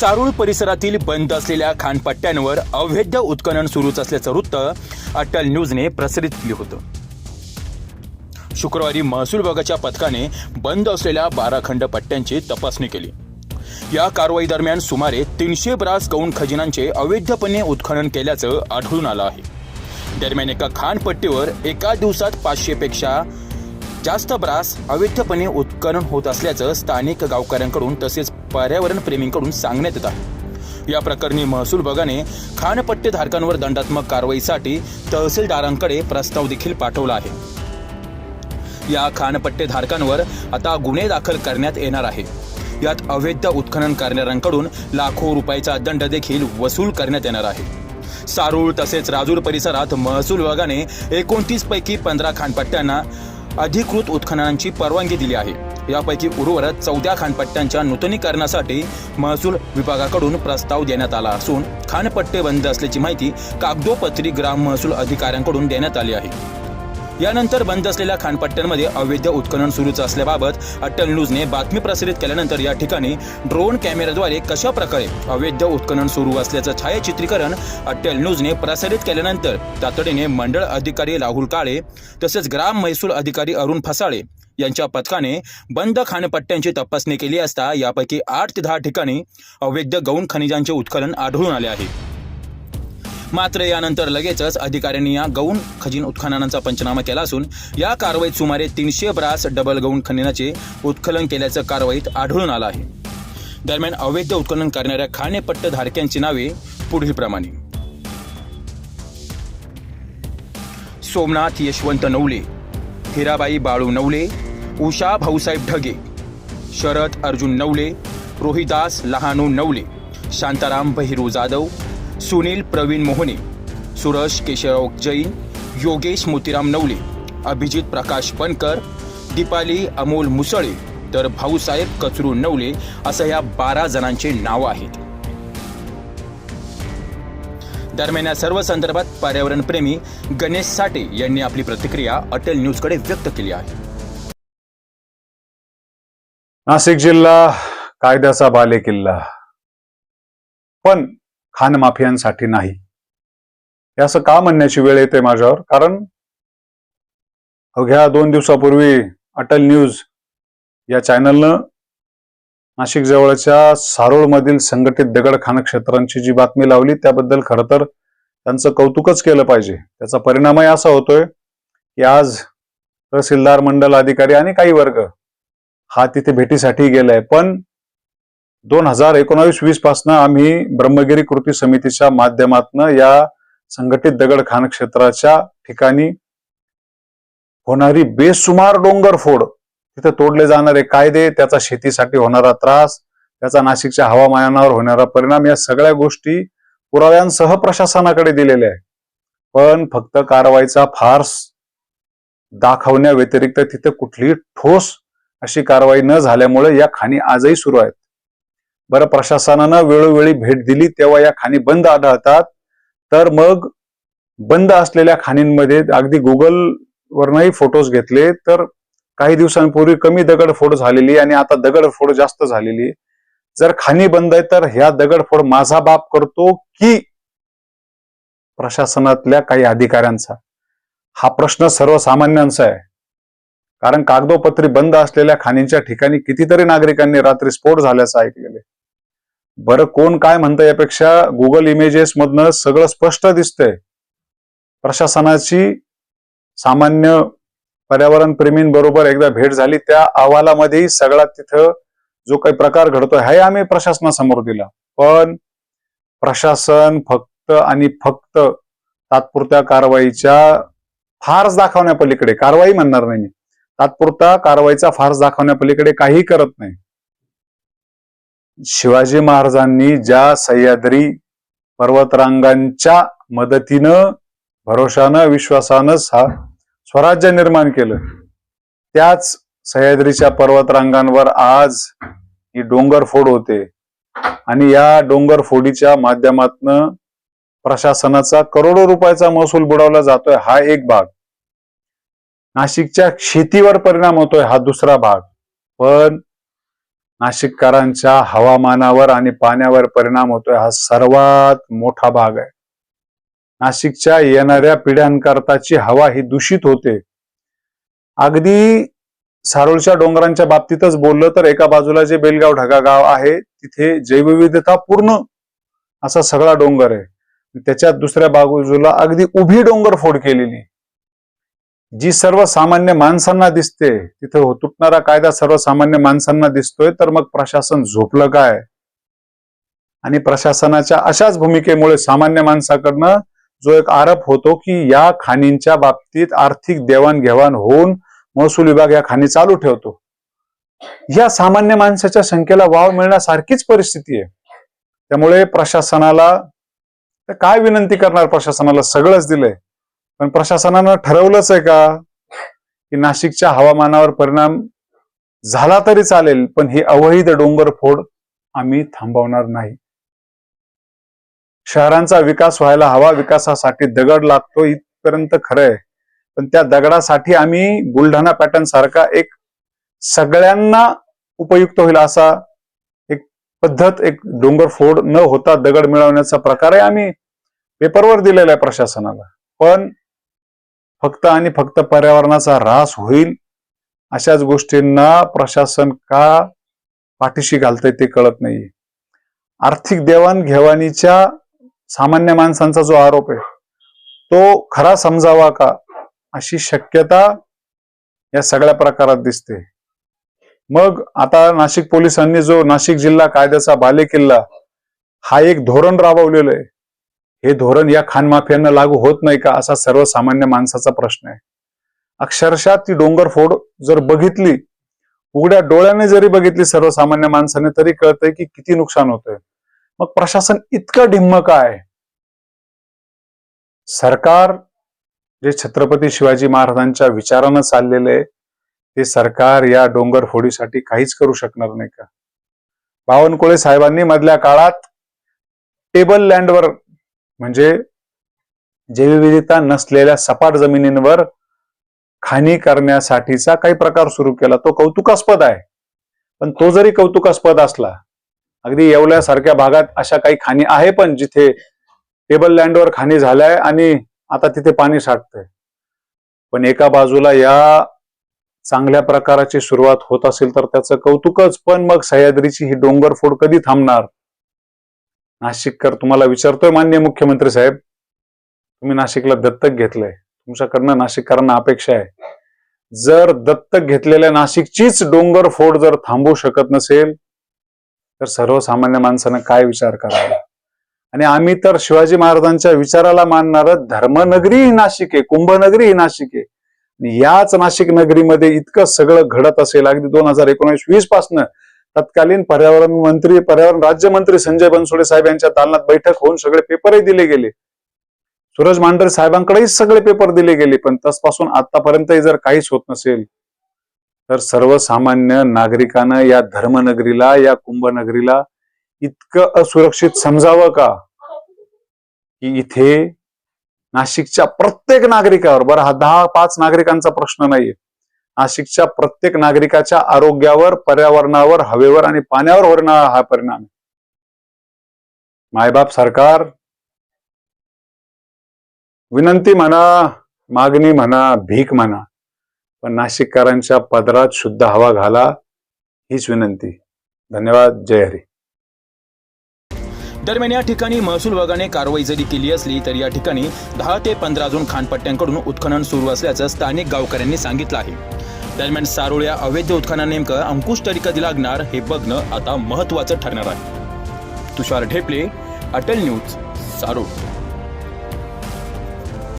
सारूळ परिसरातील बंद असलेल्या खानपट्ट्यांवर अवैध उत्खनन सुरूच असल्याचं वृत्त अटल न्यूजने प्रसारित केलं होतं. शुक्रवारी महसूल विभागाच्या पथकाने बंद असलेल्या बारा खंड पट्ट्यांची तपासणी केली. या कारवाई दरम्यान सुमारे तीनशे ब्रास गौण खजिनांचे अवैधपणे उत्खनन केल्याचं आढळून आलं आहे. दरम्यान एका खानपट्टीवर एका दिवसात पाचशेपेक्षा जास्त ब्रास अवैधपणे उत्खनन होत असल्याचं स्थानिक गावकऱ्यांकडून तसेच पर्यावरण प्रेमींकडून सांगण्यात येत आहे या प्रकरणी महसूल विभागाने खाणपट्टीधारकांवर दंडात्मक कारवाईसाठी तहसीलदारांकडे प्रस्ताव देखील पाठवला आहे. या खानपट्टेधारकांवर आता गुन्हे दाखल करण्यात येणार आहे. यात अवैध उत्खनन करणाऱ्यांकडून लाखो रुपयाचा दंड देखील वसूल करण्यात येणार आहे. सारूळ तसेच राजूर परिसरात महसूल विभागाने एकोणतीस पैकी पंधरा खानपट्ट्यांना अधिकृत उत्खननांची परवानगी दिली आहे. यापैकी उर्वरित चौदा खानपट्ट्यांच्या नूतनीकरणासाठी महसूल विभागाकडून प्रस्ताव देण्यात आला असून खानपट्टे बंद असल्याची माहिती कागदोपत्री ग्राम महसूल अधिकाऱ्यांकडून देण्यात आली आहे. यानंतर बंद असलेल्या खानपट्ट्यांमध्ये अवैध उत्खनन सुरूच असल्याबाबत अटल न्यूजने बातमी प्रसारित केल्यानंतर या ठिकाणी ड्रोन कॅमेऱ्याद्वारे कशा प्रकारे अवैध उत्खनन सुरू असल्याचं छायाचित्रीकरण अटल न्यूजने प्रसारित केल्यानंतर तातडीने मंडळ अधिकारी राहुल काळे तसेच ग्राम महसूल अधिकारी अरुण फसाळे यांच्या पथकाने बंद खाणपट्ट्यांची तपासणी केली असता यापैकी आठ ते दहा ठिकाणी अवैध गौण खनिजांचे उत्खनन आढळून आले आहे. मात्र यानंतर लगेचच अधिकाऱ्यांनी या गौण खजिन उत्खननाचा पंचनामा केला असून या कारवाईत सुमारे तीनशे ब्रास डबल गौण खनिनाचे उत्खनन केल्याचं कारवाईत आढळून आलं आहे. दरम्यान अवैध उत्खनन करणाऱ्या खाणेपट्ट धारक्यांची नावे पुढील प्रमाणे सोमनाथ यशवंत नवले हिराबाई बाळू नवले उषा भाऊसाहेब ढगे शरद अर्जुन नवले रोहिदास लहानू नवले शांताराम बहिरू जाधव सुनील प्रवीण मोहने सुरज केशवराव जैन योगेश मोतीराम नवले अभिजित प्रकाश बनकर दीपाली अमोल मुसळे तर भाऊसाहेब कचरू नवले असं या बारा जणांचे नावं आहेत. दरम्यान या सर्व संदर्भात पर्यावरणप्रेमी गणेश साठे यांनी आपली प्रतिक्रिया अटल न्यूजकडे व्यक्त केली आहे. नाशिक जिल्हा कायद्याचा बाले किल्ला पण खान माफियांसाठी नाही. हे असं का म्हणण्याची वेळ येते माझ्यावर? कारण अवघ्या दोन दिवसापूर्वी अटल न्यूज या चॅनलनं नाशिक जवळच्या सारोळमधील संघटित दगडखान क्षेत्रांची जी बातमी लावली त्याबद्दल खरं तर त्यांचं कौतुकच केलं पाहिजे. त्याचा परिणामही असा होतोय की आज तहसीलदार मंडल अधिकारी आणि काही वर्ग हा तिथे भेटीसाठी गेलाय. पण दोन हजार एकोणावीस वीस पासनं आम्ही ब्रह्मगिरी कृती समितीच्या माध्यमातून या संघटित दगडखान क्षेत्राच्या ठिकाणी होणारी बेसुमार डोंगर फोड तिथे तोडले जाणारे कायदे त्याचा शेतीसाठी होणारा त्रास त्याचा नाशिकच्या हवामानावर होणारा परिणाम या सगळ्या गोष्टी पुराव्यांसह प्रशासनाकडे दिलेल्या आहे पण फक्त कारवाईचा फार्स दाखवण्या व्यतिरिक्त तिथे कुठलीही ठोस अशी कारवाई न झाल्यामुळे या खाणी आजही सुरू आहेत. बरं प्रशासनानं वेळोवेळी भेट दिली तेव्हा या खाणी बंद आढळतात. तर मग बंद असलेल्या खाणींमध्ये अगदी गुगल वरनही फोटोज घेतले तर काही दिवसांपूर्वी कमी दगडफोड झालेली आणि आता दगडफोड जास्त झालेली जर खाणी बंद आहे तर ह्या दगडफोड माझा बाप करतो की प्रशासनातल्या काही अधिकाऱ्यांचा? हा प्रश्न सर्वसामान्यांचा आहे. कारण कागदोपत्री बंद असलेल्या खाणींच्या ठिकाणी कितीतरी नागरिकांनी रात्री स्फोट झाल्याचं ऐकलेले बरं कोण काय म्हणतं यापेक्षा गुगल इमेजेस मधनं सगळं स्पष्ट दिसतंय. प्रशासनाची सामान्य पर्यावरण प्रेमींबरोबर एकदा भेट झाली त्या अहवालामध्येही सगळा तिथं जो काही प्रकार घडतोय हे आम्ही प्रशासनासमोर दिला. पण प्रशासन फक्त आणि फक्त तात्पुरत्या कारवाईच्या फारच दाखवण्यापलीकडे कारवाई म्हणणार नाही मी. तात्पुरता कारवाईचा फार्स दाखवण्यापलीकडे काही करत नाही. शिवाजी महाराजांनी ज्या सह्याद्री पर्वतरांगांच्या मदतीनं भरोशानं विश्वासानं स्वराज्य निर्माण केलं त्याच सह्याद्रीच्या पर्वतरांगांवर आज ही डोंगर फोड होते. आणि या डोंगर फोडीच्या माध्यमातनं प्रशासनाचा करोडो रुपयाचा महसूल बुडवला जातोय हा एक भाग. नाशिकच्या शेतीवर परिणाम होतोय हा दुसरा भाग. पण नाशिककरांच्या हवामानावर आणि पाण्यावर परिणाम होतोय हा सर्वात मोठा भाग आहे. नाशिकच्या येणाऱ्या पिढ्यांकरताची हवा ही दूषित होते. अगदी सारोळच्या डोंगरांच्या बाबतीतच बोललं तर एका बाजूला जे बेलगाव ढगा गाव आहे तिथे जैवविविधता पूर्ण असा सगळा डोंगर आहे. त्याच्यात दुसऱ्या बाजूला अगदी उभी डोंगर फोड केलेली जी सर्वसामान्य माणसांना दिसते तिथे तुटणारा कायदा सर्वसामान्य माणसांना दिसतोय तर मग प्रशासन झोपलं काय? आणि प्रशासनाच्या अशाच भूमिकेमुळे सामान्य माणसाकडनं जो एक आरोप होतो की या खाणींच्या बाबतीत आर्थिक देवाणघेवाण होऊन महसूल विभाग या खाणी चालू ठेवतो. या सामान्य माणसाच्या संख्येला वाव मिळण्यासारखीच परिस्थिती आहे. त्यामुळे प्रशासनाला काय विनंती करणार प्रशासनाला? सगळंच दिलंय. पण प्रशासनानं ठरवलंच आहे का की नाशिकच्या हवामानावर परिणाम झाला तरी चालेल पण ही अवैध डोंगर फोड आम्ही थांबवणार नाही. शहरांचा विकास व्हायला हवा विकासासाठी दगड लागतो इथपर्यंत खरंय पण त्या दगडासाठी आम्ही बुलढाणा पॅटर्न सारखा एक सगळ्यांना उपयुक्त होईल असा एक पद्धत एक डोंगर फोड न होता दगड मिळवण्याचा प्रकार आहे आम्ही पेपरवर दिलेला आहे प्रशासनाला. पण फक्त आणि फक्त पर्यावरणाचा ऱ्हास होईल अशाच गोष्टींना प्रशासन का पाठीशी घालतंय ते कळत नाहीये. आर्थिक देवाणघेवाणीच्या सामान्य माणसांचा जो आरोप आहे तो खरा समजावा का अशी शक्यता या सगळ्या प्रकारात दिसते. मग आता नाशिक पोलिसांनी जो नाशिक जिल्हा कायद्याचा बालेकिल्ला हा एक धोरण राबवलेलं आहे. हे धोरण या खानमाफियांना लागू होत नाही का असा सर्वसामान्य माणसाचा प्रश्न आहे. अक्षरशः ती डोंगर फोड जर बघितली उघड्या डोळ्याने जरी बघितली सर्वसामान्य माणसाने तरी कळतंय की किती नुकसान होतंय. मग प्रशासन इतकं ढिम्म काय सरकार जे छत्रपती शिवाजी महाराजांच्या विचारानं चाललेले ते सरकार या डोंगर फोडीसाठी काहीच करू शकणार नाही का? बावनकुळे साहेबांनी मधल्या काळात टेबल लँडवर म्हणजे जैवविविधता नसलेल्या सपाट जमिनींवर खाणी करण्यासाठीचा काही प्रकार सुरू केला. तो कौतुकास्पद आहे. पण तो जरी कौतुकास्पद असला अगदी येवल्यासारख्या भागात अशा काही खाणी आहे पण जिथे टेबल लँडवर खाणी झाल्या आणि आता तिथे पाणी साठतंय. पण एका बाजूला या चांगल्या प्रकाराची सुरुवात होत असेल तर त्याचं कौतुकच. पण मग सह्याद्रीची ही डोंगर फोड कधी थांबणार? नाशिककर तुम्हाला विचारतोय मान्य मुख्यमंत्री साहेब तुम्ही नाशिकला दत्तक घेतलंय. तुमच्याकडनं नाशिककरांना अपेक्षा आहे. जर दत्तक घेतलेल्या नाशिकचीच डोंगर फोड जर थांबवू शकत नसेल तर सर्वसामान्य माणसानं काय विचार करावा? आणि आम्ही तर शिवाजी महाराजांच्या विचाराला मानणार धर्मनगरी ही नाशिक आहे कुंभनगरी ही नाशिक आहे. आणि याच नाशिक नगरीमध्ये इतकं सगळं घडत असेल अगदी दोन हजार एकोणीस वीस पासनं तत्कालीन पर्यावरण मंत्री पर्यावरण राज्यमंत्री संजय बनसोडे साहेब यांच्या दालनात बैठक होऊन सगळे पेपरही दिले गेले. सूरज मांढरे साहेबांकडेही सगळे पेपर दिले गेले पण तसपासून आतापर्यंतही जर काहीच होत नसेल तर सर्वसामान्य नागरिकानं या धर्मनगरीला या कुंभनगरीला इतकं असुरक्षित समजावं का? की इथे नाशिकच्या प्रत्येक नागरिकावर बरं हा दहा पाच नागरिकांचा प्रश्न नाहीये नाशिकच्या प्रत्येक नागरिकाच्या आरोग्यावर पर्यावरणावर हवेवर आणि पाण्यावर होणारा हा परिणाम आहे. मायबाप सरकार विनंती म्हणा मागणी म्हणा भीक म्हणा पण नाशिककरांच्या पदरात शुद्ध हवा घाला हीच विनंती धन्यवाद जय हरी दरम्यान या ठिकाणी महसूल विभागाने कारवाई जरी केली असली तरी या ठिकाणी दहा ते पंधरा अजून खानपट्ट्यांकडून उत्खनन सुरू असल्याचं स्थानिक गावकऱ्यांनी सांगितलं आहे. दरम्यान सारोळ या अवैध उत्खनन नेमकं अंकुश तरी कधी लागणार हे बघणं आता महत्त्वाचं ठरणार आहे. तुषार ढेपले अटल न्यूज सारोळ.